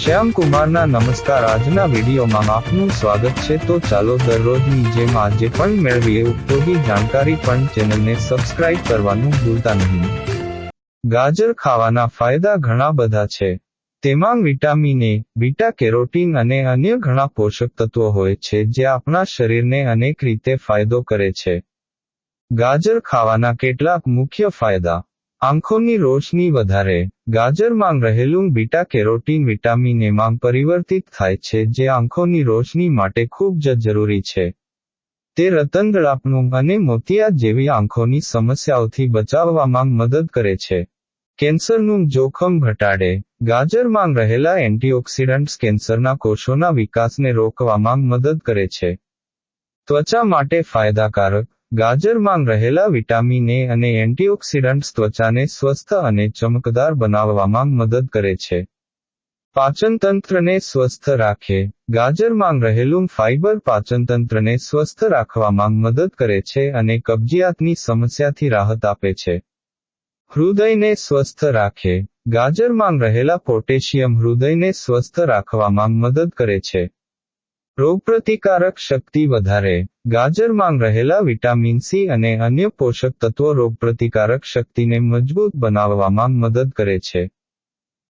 શ્યામ કુમારના નમસ્કાર. આજના વિડીયોમાં આપનું સ્વાગત છે. તો ચાલો દરરોજની જેમ આજે પણ મેળવીએ. ઉપયોગી જાણકારી પણ ચેનલને સબસ્ક્રાઇબ કરવાનું ભૂલતા નહીં. ગાજર ખાવાના ફાયદા ઘણા બધા છે. તેમાં વિટામિન એ, બીટા કેરોટીન અને અન્ય ઘણા પોષક તત્વો હોય છે જે આપણા શરીરને અનેક રીતે ફાયદો કરે છે. ગાજર ખાવાના કેટલાક મુખ્ય ફાયદા. આંખોની રોશની વધારે, ગાજરમાં રહેલું બીટા કેરોટીન વિટામિન એમાં પરિવર્તિત થાય છે જે આંખોની રોશની માટે ખૂબ જ જરૂરી છે. તે રતનદળાપનું અને મોતિયા જેવી આંખોની સમસ્યાઓથી બચાવવામાં મદદ કરે છે. કેન્સરનું જોખમ ઘટાડે, ગાજરમાં રહેલા એન્ટીઓક્સિડન્ટ્સ કેન્સરના કોષોના વિકાસને રોકવામાં મદદ કરે છે. ત્વચા માટે ફાયદાકારક ગાજરમાં રહેલા વિટામિન એ અને એન્ટીઓક્સિડન્ટ્સ ત્વચાને સ્વસ્થ અને ચમકદાર બનાવવામાં મદદ કરે છે. પાચનતંત્રને સ્વસ્થ રાખે. ગાજરમાં રહેલું ફાઇબર પાચનતંત્રને સ્વસ્થ રાખવામાં મદદ કરે છે અને કબજિયાતની સમસ્યાથી રાહત આપે છે. હૃદયને સ્વસ્થ રાખે. ગાજરમાં રહેલા પોટેશિયમ હૃદયને સ્વસ્થ રાખવામાં મદદ કરે છે. રોગપ્રતિકારક શક્તિ વધારે, ગાજરમાં રહેલા વિટામિન સી અને અન્ય પોષક તત્વો રોગપ્રતિકારક શક્તિને મજબૂત બનાવવામાં મદદ કરે છે.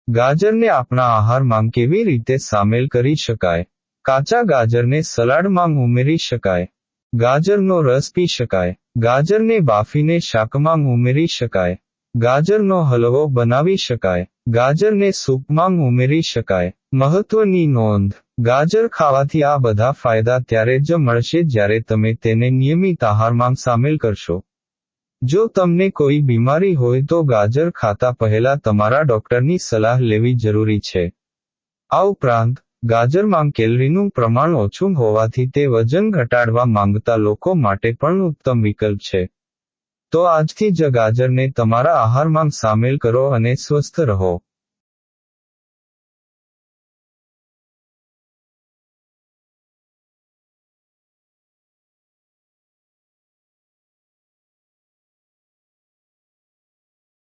ગાજરને આપણા આહારમાં કેવી રીતે સામેલ કરી શકાય? કાચા ગાજરને સલાડમાં ઉમેરી શકાય. ગાજરનો રસ પી શકાય. ગાજરને બાફીને શાકમાં ઉમેરી શકાય. ગાજરનો હલવો બનાવી શકાય. ગાજરને સૂપમાં ઉમેરી શકાય. મહત્વની નોંધ. ગાજર ખાવાથી આ બધા ફાયદા ત્યારે જ મળશે જ્યારે તમે તેને નિયમિત આહારમાં સામેલ કરશો. જો તમને કોઈ બીમારી હોય તો ગાજર ખાતા પહેલા તમારા ડોક્ટરની સલાહ લેવી જરૂરી છે. આ ઉપરાંત, ગાજરમાં કેલરીનું પ્રમાણ ઓછું હોવાથી તે વજન ઘટાડવા માંગતા લોકો માટે પણ ઉત્તમ વિકલ્પ છે. તો આજથી જ ગાજરને તમારા આહારમાં સામેલ કરો અને સ્વસ્થ રહો.